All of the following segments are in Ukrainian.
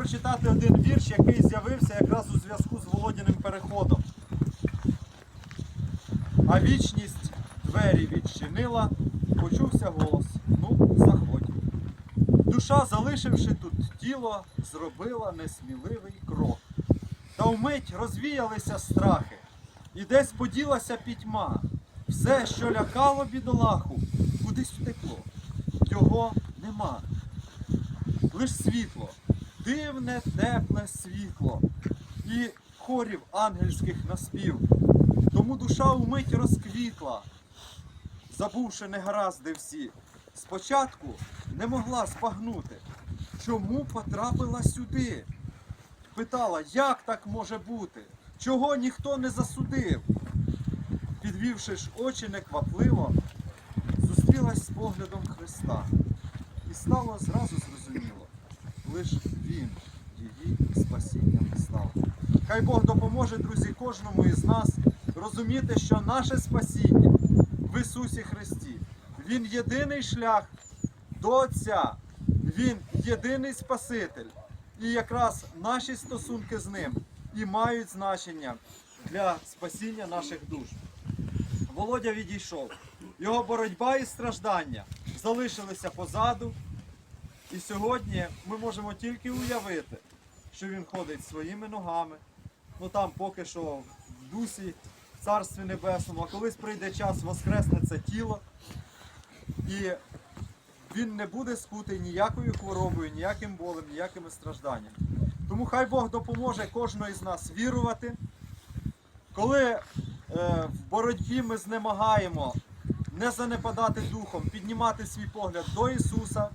прочитати один вірш, який з'явився якраз у зв'язку з Володіним переходом. А вічність двері відчинила, почувся голос. Ну, заходь. Душа, залишивши тут тіло, зробила несміливий крок. Та вмить розвіялися страхи, і десь поділася пітьма. Все, що лякало бідолаху, кудись втекло. Його нема. Лиш світло, дивне, тепле світло і хорів ангельських наспів. Тому душа вмить розквітла, забувши негаразди всі. Спочатку не могла збагнути, чому потрапила сюди. Питала, як так може бути? Чого ніхто не засудив? Підвівши ж очі неквапливо, зустрілась з поглядом Христа. І стало зразу зрозуміло, лиш Він її спасінням став. Хай Бог допоможе, друзі, кожному із нас розуміти, що наше спасіння в Ісусі Христі. Він єдиний шлях до Отця, Він єдиний Спаситель. І якраз наші стосунки з ним і мають значення для спасіння наших душ. Володя відійшов. Його боротьба і страждання залишилися позаду. І сьогодні ми можемо тільки уявити, що він ходить своїми ногами. Ну там поки що в дусі, в царстві небесному, а колись прийде час, воскресне це тіло. І він не буде скутий ніякою хворобою, ніяким болем, ніякими стражданнями. Тому хай Бог допоможе кожного із нас вірувати. Коли е, в боротьбі ми знемагаємо, не занепадати духом, піднімати свій погляд до Ісуса,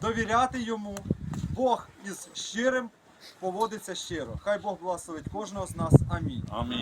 довіряти Йому, Бог із щирим поводиться щиро. Хай Бог благословить кожного з нас. Амінь. Амінь.